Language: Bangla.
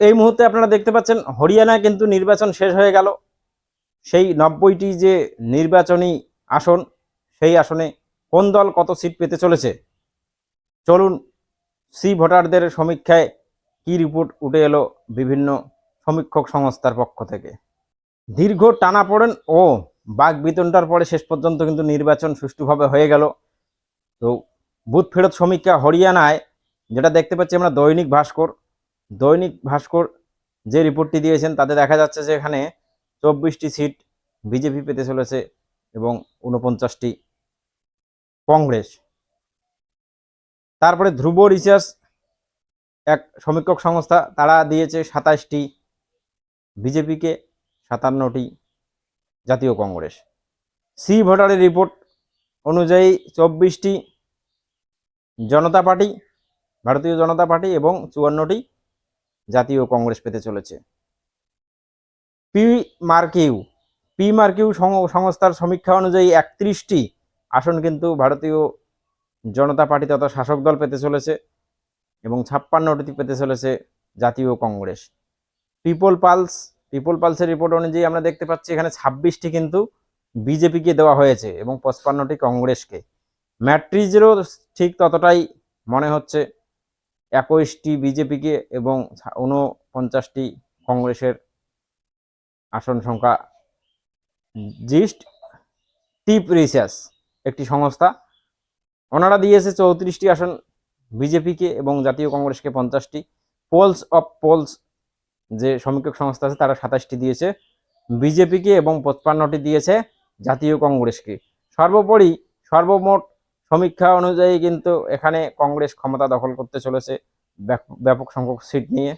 এই মুহূর্তে আপনারা দেখতে পাচ্ছেন হরিয়ানায় কিন্তু নির্বাচন শেষ হয়ে গেল। সেই নব্বইটি যে নির্বাচনী আসন, সেই আসনে কোন দল কত সিট পেতে চলেছে? চলুন সি ভোটারদের সমীক্ষায় কি রিপোর্ট উঠে এলো বিভিন্ন সমীক্ষক সংস্থার পক্ষ থেকে। দীর্ঘ টানাপোড়েন ও বাঘ বিতনটার পরে শেষ পর্যন্ত কিন্তু নির্বাচন সুষ্ঠুভাবে হয়ে গেল। তো বুথ ফেরত সমীক্ষা হরিয়ানায়, যেটা দেখতে পাচ্ছি আমরা দৈনিক ভাস্কর। দৈনিক ভাস্কর যে রিপোর্টটি দিয়েছেন, তাতে দেখা যাচ্ছে যে এখানে চব্বিশটি সিট বিজেপি পেতে চলেছে এবং উনপঞ্চাশটি কংগ্রেস। তারপরে ধ্রুব রিসার্চ, এক সমীক্ষক সংস্থা, তারা দিয়েছে সাতাশটি বিজেপিকে, সাতান্নটি জাতীয় কংগ্রেস। সি ভোটারের রিপোর্ট অনুযায়ী চব্বিশটি জনতা পার্টি, ভারতীয় জনতা পার্টি এবং চুয়ান্নটি জাতীয় কংগ্রেস পেতে চলেছে। পি মার্কিউ পি মার্কিউ সংস্থার সমীক্ষা অনুযায়ী একত্রিশটি আসন কিন্তু ভারতীয় জনতা পার্টি তথা শাসক দল পেতে চলেছে এবং ছাপ্পান্নটি পেতে চলেছে জাতীয় কংগ্রেস। পিপল পালস, পিপল পালসের রিপোর্ট অনুযায়ী আমরা দেখতে পাচ্ছি এখানে ছাব্বিশটি কিন্তু বিজেপিকে দেওয়া হয়েছে এবং পঁচপান্নটি কংগ্রেসকে। ম্যাট্রিজেরও ঠিক ততটাই মনে হচ্ছে একুশটি বিজেপিকে এবং ঊনপঞ্চাশটি কংগ্রেসের আসন সংখ্যা জিস্ট টিপ রিসার্চ একটি সংস্থা। ওনারা দিয়েছে চৌত্রিশটি আসন বিজেপিকে এবং জাতীয় কংগ্রেসকে পঞ্চাশটি। পোলস অফ পোলস যে সমীক্ষক সংস্থা আছে, তারা সাতাশটি দিয়েছে। বিজেপিকে এবং পঁচপান্নটি দিয়েছে জাতীয় কংগ্রেসকে। সর্বোপরি সর্বমোট সমীক্ষা অনুযায়ী কিন্তু এখানে কংগ্রেস ক্ষমতা দখল করতে চলেছে ব্যাপ- ব্যাপক সংখ্যক সিট নিয়ে।